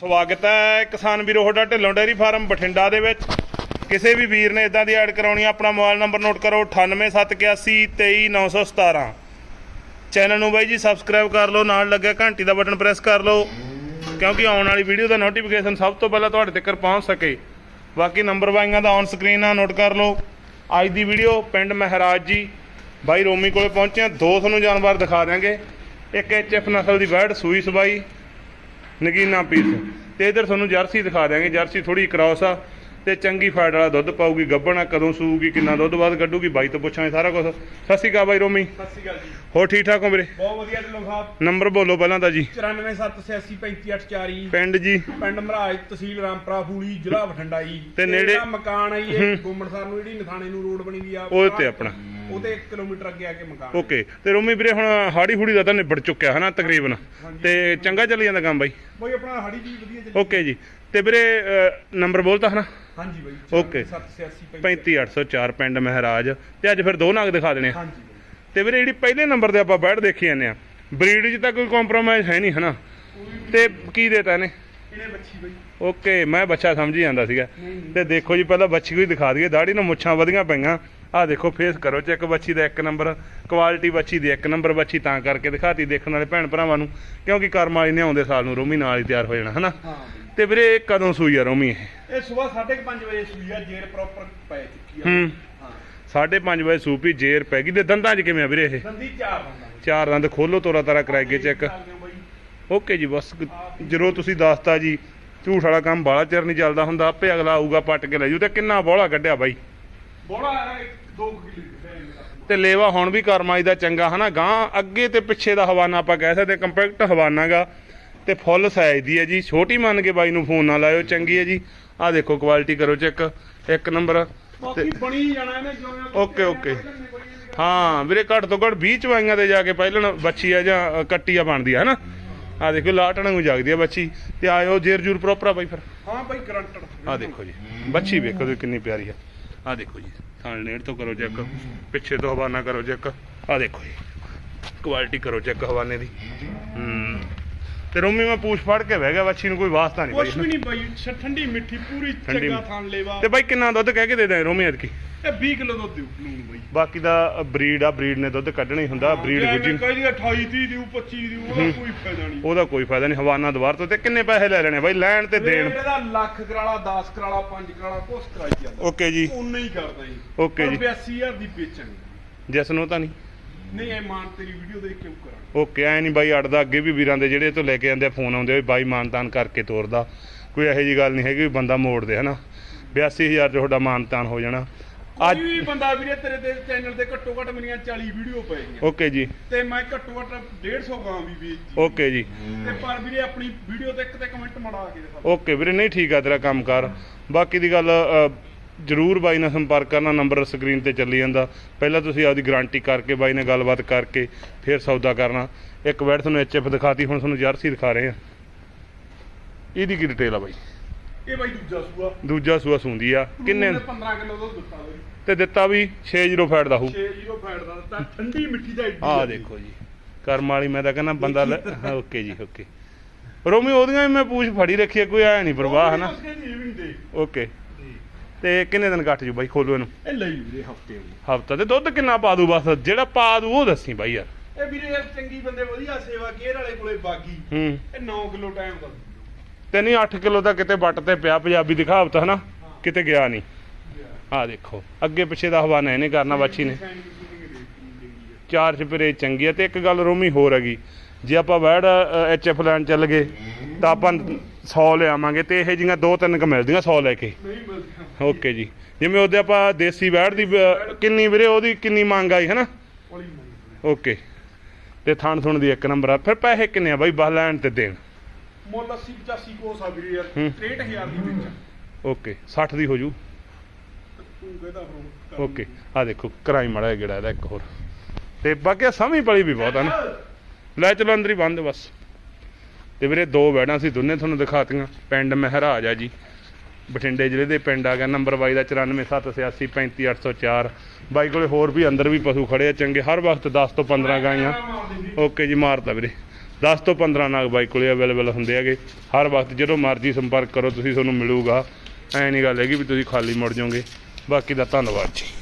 ਸਵਾਗਤ ਹੈ ਕਿਸਾਨ ਵੀਰੋ ਤੁਹਾਡਾ ਢਿੱਲੋਂ ਡੇਅਰੀ ਫਾਰਮ ਬਠਿੰਡਾ ਦੇ ਵਿੱਚ। ਕਿਸੇ ਵੀ ਵੀਰ ਨੇ ਇਦਾਂ ਦੀ ਐਡ ਕਰਾਉਣੀ ਆ, ਆਪਣਾ ਮੋਬਾਈਲ ਨੰਬਰ ਨੋਟ ਕਰੋ 9871823917 ਚੈਨਲ ਨੂੰ ਬਾਈ ਜੀ ਸਬਸਕ੍ਰਾਈਬ ਕਰ ਲਓ ਨਾਲ ਲੱਗਿਆ ਘੰਟੀ ਦਾ ਬਟਨ ਪ੍ਰੈਸ ਕਰ ਲਓ ਕਿਉਂਕਿ ਆਉਣ ਵਾਲੀ ਵੀਡੀਓ ਦਾ ਨੋਟੀਫਿਕੇਸ਼ਨ ਸਭ ਤੋਂ ਪਹਿਲਾਂ ਤੁਹਾਡੇ ਤੱਕ ਪਹੁੰਚ ਸਕੇ। ਬਾਕੀ ਨੰਬਰ ਵਾਈਆਂ ਦਾ ਔਨ ਸਕਰੀਨ ਆ ਨੋਟ ਕਰ ਲਓ। ਅੱਜ ਦੀ ਵੀਡੀਓ ਪਿੰਡ ਮਹਿਰਾਜ ਜੀ ਬਾਈ ਰੋਮੀ ਕੋਲੇ ਪਹੁੰਚੇ ਆ ਦੋ ਤੁਹਾਨੂੰ ਜਾਨਵਰ ਦਿਖਾ ਦਿਆਂਗੇ। ਇੱਕ ਐਚਐਫ ਨਸਲ ਦੀ ਬਰਡ ਸੂਈ ਸਬਾਈ। ਨਗੀਨਾ ਪੀਸ। ਤੇ ਇਧਰ ਤੁਹਾਨੂੰ ਜਰਸੀ ਦਿਖਾ ਦਿਆਂਗੇ। ਜਰਸੀ ਥੋੜੀ ਕ੍ਰਾਸ ਆ ਤੇ ਚੰਗੀ ਫੈਟ ਵਾਲਾ ਦੁੱਧ ਪਾਊਗੀ। ਗੱਭਣਾ ਕਦੋਂ ਸੂਊਗੀ ਕਿੰਨਾ ਦੁੱਧ ਬਾਅਦ ਕੱਢੂਗੀ ਬਾਈ ਤੋਂ ਪੁੱਛਾਂਗੇ ਸਾਰਾ ਕੁਝ ਸਤਿ ਸ਼੍ਰੀ ਅਕਾਲ ਬਾਈ ਰੋਮੀ। ਸਤਿ ਸ਼੍ਰੀ ਅਕਾਲ ਜੀ। ਹੋਰ ਠੀਕ ਠਾਕ ਹੋ ਵੀਰੇ? ਬਹੁਤ ਵਧੀਆ ਢਿੱਲੋਂ ਸਾਹਿਬ ਨੰਬਰ ਬੋਲੋ ਪਹਿਲਾਂ ਤਾਂ ਜੀ। 9478353840 ਪਿੰਡ ਜੀ। ਪਿੰਡ ਮਹਾਰਾਜ ਤਹਿਸੀਲ ਰਾਮਪੁਰਾ ਫੂਲੀ ਜ਼ਿਲ੍ਹਾ ਬਠਿੰਡਾ ਜੀ। ਤੇ ਨੇੜੇ- ਮਕਾਨ ਆ ਜੀ ਇਹ ਗੁੰਮਣਸਰ ਨੂੰ ਜਿਹੜੀ ਨਥਾਣੇ ਨੂੰ ਰੋਡ ਬਣੀ ਵੀ ਆ ਉਹਦੇ ਤੇ ਆਪਣਾ। ਉਹਦੇ 1 ਕਿਲੋਮੀਟਰ ਅੱਗੇ ਆ ਕੇ ਮਕਾਨ ਓਕੇ ਤੇ ਰੋਮੀ ਵੀਰੇ ਹੁਣ ਹਾੜੀ ਹੂੜੀ ਦਾ ਤਾਂ ਨਿਬੜ ਚੁੱਕਿਆ ਹਨਾ ਤਕਰੀਬਨ। ਤੇ ਚੰਗਾ ਚੱਲੀ ਜਾਂਦਾ ਕੰਮ ਬਾਈ? ਬਈ ਆਪਣਾ ਹਾੜੀ ਜੀ ਵਧੀਆ ਚੱਲੀ ਓਕੇ ਜੀ। ਤੇ ਵੀਰੇ ਨੰਬਰ ਬੋਲਤਾ ਹਨਾ ਹਾਂਜੀ ਬਈ. 7885 35804 ਪਿੰਡ ਮਹਾਰਾਜ। ਤੇ ਅੱਜ ਫਿਰ ਦੋ ਨਗ ਦਿਖਾ ਦੇਣੇ ਹਾਂਜੀ ਤੇ ਵੀਰੇ ਜਿਹੜੀ ਪਹਿਲੇ ਨੰਬਰ ਤੇ ਆਪਾਂ ਬੈਠ ਦੇਖੀ ਜਾਂਦੇ ਆ ਬਰੀਡ 'ਚ ਤਾਂ ਕੋਈ ਕੰਪਰੋਮਾਈਜ਼ ਹੈ ਨਹੀਂ ਹਨਾ ਤੇ ਕੀ ਦੇਤਾ ਇਹਨੇ? ਇਹਨੇ ਬੱਚੀ ਬਈ। ਓਕੇ ਮੈਂ ਬੱਚਾ ਸਮਝੀ ਜਾਂਦਾ ਸੀਗਾ। ਤੇ ਦੇਖੋ ਜੀ ਪਹਿਲਾਂ ਬੱਚੀ ਕੋਈ ਦਿਖਾ ਦਈਏ। ਦਾੜੀ ਨੂੰ ਮੁੱਛਾਂ ਵਧੀਆਂ ਪਈਆਂ। ਆਹ ਦੇਖੋ ਫੇਸ ਕਰੋ ਚੈੱਕ ਬੱਚੀ ਦਾ ਇੱਕ ਨੰਬਰ ਕੁਆਲਿਟੀ ਬੱਚੀ ਦੀ ਇੱਕ ਨੰਬਰ ਬੱਚੀ ਤਾਂ ਕਰਕੇ ਦਿਖਾਤੀ ਦੇਖਣ ਵਾਲੇ ਭੈਣ ਭਰਾਵਾਂ ਨੂੰ ਕਿਉਂਕਿ ਕਰਮ ਵਾਲੀ ਨੇ ਆਉਂਦੇ ਸਾਲ ਨੂੰ ਰੋਮੀ ਨਾਲ ਹੀ ਤਿਆਰ ਹੋ ਜਾਣਾ ਹਨਾ? ਤੇ ਵੀਰੇ ਕਦੋਂ ਸੂਈ ਆ ਰੋਮੀ ਇਹ? ਇਹ ਸਵੇਰ 5:30 ਵਜੇ ਸੂਈ ਆ ਜੇਰ ਪ੍ਰੋਪਰ ਪੈ ਚੁੱਕੀ ਆ। ਹੂੰ। ਹਾਂ। 5:30 ਵਜੇ ਸੂਪੀ ਜੇਰ ਪੈ ਗਈ ਤੇ ਦੰਦਾਂ 'ਚ ਕਿਵੇਂ ਆ ਵੀਰੇ ਇਹ? ਦੰਦੀ ਚਾਰ ਦੰਦ ਖੋਲੋ ਤੋਰਾ ਤਾਰਾ ਕਰਾਈਏ ਚੈੱਕ ਓਕੇ ਜੀ ਬਸ ਜਦੋਂ ਤੁਸੀਂ ਦੱਸਤਾ ਜੀ ਝੂਠ ਵਾਲਾ ਕੰਮ ਬਾਲਾ ਚਿਰ ਨਹੀਂ ਚੱਲਦਾ ਹੁੰਦਾ ਆਪੇ ਅਗਲਾ ਆਊਗਾ ਪੱਟ ਕੇ ਲੈ ਜੂ ਤੇ ਕਿੰਨਾ ਬੋਲਾ ਕੱਢਿਆ ਬਾਈ। ਬੋੜਾ 2 ਕਿਲੋ ਤੇ ਲੇਵਾ ਹੁਣ ਵੀ ਕਰਮਾਈ ਦਾ ਚੰਗਾ ਹਨਾ? ਗਾਂ ਅੱਗੇ ਤੇ ਪਿੱਛੇ ਦਾ ਹਵਾਨਾ ਆਪਾਂ ਕਹਿ ਸਕਦੇ ਕੰਪੈਕਟ ਹਵਾਨਾਗਾ ਤੇ ਫੁੱਲ ਸਾਈਜ਼ ਦੀ ਹੈ ਜੀ। ਛੋਟੀ ਮੰਨ ਕੇ ਬਾਈ ਨੂੰ ਫੋਨ ਨਾ ਲਾਇਓ ਚੰਗੀ ਹੈ ਜੀ। ਆਹ ਦੇਖੋ ਕੁਆਲਿਟੀ ਕਰੋ ਚੈੱਕ ਇੱਕ ਨੰਬਰ ਬਾਕੀ ਬਣੀ ਜਾਣਾ ਇਹਨੇ ਜਿਵੇਂ ਓਕੇ, ਓਕੇ। ਹਾਂ ਵੀਰੇ ਘੱਟ ਤੋਂ ਘੱਟ 20 ਚਵਾਈਆਂ ਤੇ ਜਾ ਕੇ ਪਹਿਲਣ ਬੱਚੀ ਆ ਜਾਂ ਕੱਟੀ ਆ ਬਣਦੀ ਆ ਹਨਾ? ਆਹ ਦੇਖੋ ਲਾਟਣ ਨੂੰ ਜਾਗਦੀ ਆ ਬੱਚੀ। ਤੇ ਆਇਓ ਜੇਰ ਜੂਰ ਪ੍ਰੋਪਰ ਆ ਬਾਈ ਫਿਰ। ਹਾਂ ਬਾਈ ਗਰੰਟਡ। ਆਹ ਦੇਖੋ ਜੀ। ਬੱਚੀ ਵੇਖੋ ਕਿੰਨੀ ਪਿਆਰੀ ਆ। ਆਹ ਦੇਖੋ ਜੀ ਥਾਂ ਨੇੜ ਤੋਂ ਕਰੋ ਚੈੱਕ, ਪਿੱਛੇ ਤੋਂ ਹਵਾਨਾ ਕਰੋ ਚੈੱਕ, ਆਹ ਦੇਖੋ ਜੀ ਕੁਆਲਿਟੀ ਕਰੋ ਚੈੱਕ ਹਵਾਨੇ ਦੀ। ਹੂੰ। ਤੇ ਰੋਮੀ ਮੈਂ ਪੂਛ ਫੜ ਕੇ ਬਹਿ ਗਿਆ ਬੱਚੀ ਨੂੰ ਕੋਈ ਵਾਸਤਾ ਨਹੀਂ ਕੁਛ ਵੀ ਨਹੀਂ ਬਾਈ ਠੰਡੀ ਮਿੱਠੀ ਪੂਰੀ ਠੰਡੀ ਚੰਗਾ ਮਿੱਠੀ। ਥਾਂ ਲੈਵਾ। ਤੇ ਬਾਈ ਕਿੰਨਾ ਦੁੱਧ ਕਹਿ ਕੇ ਦੇ ਦੇ ਰੋਮੀ ਐਤਕੀ? ਇਹ 20 ਕਿਲੋ ਦੁੱਧ ਦਿਓ ਲੂਣ ਬਾਈ। ਬਾਕੀ ਦਾ ਬਰੀਡ ਆ ਬਰੀਡ ਨੇ ਦੁੱਧ ਕੱਢਣਾ ਹੀ ਹੁੰਦਾ ਬਰੀਡ ਗੁੱਜੀ। ਐਵੇਂ ਕਹੀ ਦੀ 28 30 ਦਿਓ 25 ਦਿਓ ਉਹਦਾ ਕੋਈ ਫਾਇਦਾ ਨਹੀਂ। ਉਹਦਾ ਕੋਈ ਫਾਇਦਾ ਨਹੀਂ ਹਵਾਨਾ ਦੁਬਾਰ ਤੋਂ ਤੇ ਕਿੰਨੇ ਪੈਸੇ ਲੈ ਲੈਣੇ ਬਾਈ? ਲੈਣ ਤੇ ਦੇਣ। ਇਹਦਾ ਲੱਖ ਕਰਾਲਾ 10 ਕਰਾਲਾ 5 ਕਰਾਲਾ ਕੁਛ ਕਰਾਈ ਜਾਂਦਾ। ਓਕੇ ਜੀ। ਉਨਾ ਹੀ ਕਰਦਾ ਜੀ। ਓਕੇ ਜੀ। 82000 ਦੀ ਵੇਚਣੀ ਜਸ ਨੂੰ ਤਾਂ ਨਹੀਂ। ਨਹੀਂ ਇਹ ਮਾਨ ਤੇਰੀ ਵੀਡੀਓ ਦੇਖ ਕੇ ਉਹ ਕਰਾਂ ਓਕੇ ਐ ਨਹੀਂ ਬਾਈ ਅੜਦਾ ਅੱਗੇ ਵੀ ਵੀਰਾਂ ਦੇ ਜਿਹੜੇ ਤੋਂ ਲੈ ਕੇ ਆ ਫੋਨ ਆਉਂਦੇ ਵੀ ਬਾਈ ਮਾਨਤਾਨ ਕਰਕੇ ਤੋਰਦਾ। ਕੋਈ ਇਹੋ ਜੀ ਗੱਲ ਨਹੀਂ ਹੈਗੀ ਵੀ ਬੰਦਾ ਮੋੜਦੇ ਹਨਾ? 82000 ਚ ਤੁਹਾਡਾ ਮਾਨਤਾਨ ਹੋ ਜਾਣਾ। ਅੱਜ ਕੋਈ ਵੀ ਬੰਦਾ ਵੀਰੇ ਤੇਰੇ ਤੇ ਚੈਨਲ ਤੇ ਘੱਟੋ ਘੱਟ ਮੇਰੀਆਂ 40 ਵੀਡੀਓ ਪੈ ਗਈਆਂ ਓਕੇ ਜੀ। ਤੇ ਮੈਂ ਘੱਟੋ ਘੱਟ 150 ਗਾਂ ਵੀ ਵੇਚਤੀ ਓਕੇ ਜੀ। ਤੇ ਪਰ ਵੀਰੇ ਆਪਣੀ ਵੀਡੀਓ ਤੇ ਇੱਕ ਤੇ ਕਮੈਂਟ ਮੜਾ ਕੇ ਦਿਖਾ। ਓਕੇ ਵੀਰੇ ਨਹੀਂ ਠੀਕ ਆ ਤੇਰਾ ਕੰਮਕਾਰ। ਬਾਕੀ ਦੀ ਗੱਲ ਅ, ਜ਼ਰੂਰ ਬਾਈ ਨਾਲ ਸੰਪਰਕ ਕਰਨਾ ਨੰਬਰ ਸਕਰੀਨ ਤੇ ਚੱਲੀ ਜਾਂਦਾ। ਪਹਿਲਾਂ ਤੁਸੀਂ ਆਪਦੀ ਗਾਰੰਟੀ ਕਰਕੇ ਬਾਈ ਨਾਲ ਗੱਲਬਾਤ ਕਰਕੇ ਫਿਰ ਸੌਦਾ ਕਰਨਾ। ਇੱਕ ਵੈਟ ਤੁਹਾਨੂੰ ਐਚਐਫ ਦਿਖਾਤੀ ਹੁਣ ਤੁਹਾਨੂੰ ਜਰਸੀ ਦਿਖਾ ਰਹੇ ਆ ਇਹਦੀ ਕੀ ਡਿਟੇਲ ਆ ਬਾਈ? ਇਹ ਬਾਈ ਦੂਜਾ ਸੂਆ। ਦੂਜਾ ਸੂਆ ਸੁੰਦੀ ਆ। ਕਿੰਨੇ ਉਹਨੇ 15 ਕਿਲੋ ਦੁੱਧ ਦਿੱਤਾ ਬਾਈ। ਤੇ ਦਿੱਤਾ ਵੀ 60 ਫੈਟ ਦਾ ਹੋਊ। 6 ਜੀਰੋ ਫੈਟ ਦਾ ਦਿੱਤਾ ਠੰਡੀ ਮਿੱਠੀ ਦਾ ਆਹ ਦੇਖੋ ਜੀ ਕਰਮ ਵਾਲੀ ਮੈਂ ਤਾਂ ਕਹਿੰਦਾ ਬੰਦਾ ਹਾਂ, ਓਕੇ ਜੀ ਓਕੇ ਰੋਮੀ ਉਹਦੀਆਂ ਵੀ ਮੈਂ ਪੂਛ ਫੜੀ ਰੱਖੀ ਆ ਕੋਈ ਆਇਆ ਨਹੀਂ ਪ੍ਰਵਾਹ ਹਨਾ ਨਹੀਂ ਦੇ ਓਕੇ ਤੇ ਕਿੰਨੇ ਦਿਨ ਕੱਟ ਜੂ ਬਾਈ ਖੋਲੋ ਇਹਨੂੰ ਇਹ ਲਈ ਵੀਰੇ ਹਫ਼ਤੇ ਹੋ ਹਫਤਾ ਤੇ ਦੁੱਧ ਕਿੰਨਾ ਪਾ ਦੂ ਬਸ? ਜਿਹੜਾ ਪਾ ਦੂ ਉਹ ਦੱਸੀ ਬਾਈ ਯਾਰ। ਇਹ ਵੀਰੇ ਯਾਰ ਚੰਗੀ ਬੰਦੇ ਵਧੀਆ ਸੇਵਾ ਕੇਅਰ ਵਾਲੇ ਕੋਲੇ ਬਾਗੀ। ਹੂੰ। ਇਹ 9 ਕਿਲੋ ਟਾਈਮ ਦਾ। ਤੇ ਨਹੀਂ 8 ਕਿਲੋ ਦਾ ਕਿਤੇ ਵੱਟ ਤੇ ਪਿਆ ਪੰਜਾਬੀ ਦਿਖਾਵਤ ਹਨਾ? ਕਿਤੇ ਗਿਆ ਨਹੀਂ। ਆਹ ਦੇਖੋ ਅੱਗੇ ਪਿੱਛੇ ਦਾ ਹਵਾਨਾ ਇਹਨੇ ਕਰਨਾ ਬੱਚੀ ਨੇ। ਚਾਰ ਚਪਰੇ ਚੰਗੀ ਆ ਤੇ ਇੱਕ ਗੱਲ ਰੋਮੀ ਹੋਰ ਹੈਗੀ। ਜੇ ਆਪਾਂ ਵੈੜ ਐਚਐਫ ਲੈਣ ਚੱਲ ਗਏ ਤਾਂ ਆਪਾਂ 100 ਲਿਆਵਾਂਗੇ ਤੇ ਇਹ ਜੀਆਂ ਦੋ ਤਿੰਨ ਕ ਮਿਲਦੀਆਂ 100 ਲੈ ਕੇ। ਓਕੇ ਜੀ। ਜਿਵੇਂ ਉਹਦੇ ਆਪਾਂ ਦੇਸੀ ਵੈੜ ਦੀ ਕਿੰਨੀ ਵੀਰੇ ਉਹਦੀ ਕਿੰਨੀ ਮੰਗ ਆਈ ਹਨਾ? ਓਕੇ। ਤੇ ਥਣ ਥੁਣ ਦੀ ਇੱਕ ਨੰਬਰ ਆ। ਫਿਰ ਪੈਸੇ ਕਿੰਨੇ ਆ ਬਾਈ ਬਾਹ ਲੈਣ ਤੇ ਦੇਣ? ਮੁੱਲ 80 85 ਕੋਸ ਆ ਵੀਰੇ ਯਾਰ। ਹੂੰ। 63000 ਦੀ ਵਿੱਚ। ਓਕੇ 60 ਦੀ ਹੋ ਜੂ। ਓਕੇ। ਆ ਦੇਖੋ ਕਰਾਈ ਮੜਾ ਗੇੜਾ ਇਹਦਾ ਇੱਕ ਹੋਰ। ਤੇ ਬਾਕੀ ਆਹ ਸਮੀ ਪਲੀ ਵੀ ਬਹੁਤ ਆ ਨਾ। ਲੈ ਚਲੋ ਅੰਦਰ ਹੀ ਬੰਦ ਬਸ। ਤੇ ਵੀਰੇ ਦੋ ਬੈਡਾਂ ਸੀ, ਦੋਨੇ ਤੁਹਾਨੂੰ ਦਿਖਾਤੀਆਂ। ਪਿੰਡ ਮਹਿਰਾਜ ਆ ਜੀ। ਬਠਿੰਡੇ ਜ਼ਿਲ੍ਹੇ ਦੇ ਪਿੰਡ ਆ ਗਿਆ, ਨੰਬਰ ਬਾਈ ਦਾ 9478835804 ਬਾਈ ਕੋਲੇ ਹੋਰ ਵੀ ਅੰਦਰ ਵੀ ਪਸ਼ੂ ਖੜੇ ਆ, ਚੰਗੇ। ਹਰ ਵਕਤ 10 ਤੋਂ 15 ਗਾਈਆਂ। ਓਕੇ ਜੀ, ਮਾਰਤਾ ਵੀਰੇ। 10 ਤੋਂ 15 ਨਾਗ ਬਾਈ ਕੋਲੇ ਅਵੇਲੇਬਲ ਹੁੰਦੇ ਹੈਗੇ। ਹਰ ਵਕਤ ਜਦੋਂ ਮਰਜ਼ੀ ਸੰਪਰਕ ਕਰੋ, ਤੁਸੀਂ ਤੁਹਾਨੂੰ ਮਿਲੂਗਾ। ਐ ਨਹੀਂ ਗੱਲ ਹੈਗੀ ਵੀ ਤੁਸੀਂ ਖਾਲੀ ਮੁੜ ਜਾਓਗੇ। ਬਾਕੀ ਦਾ ਧੰਨਵਾਦ ਜੀ।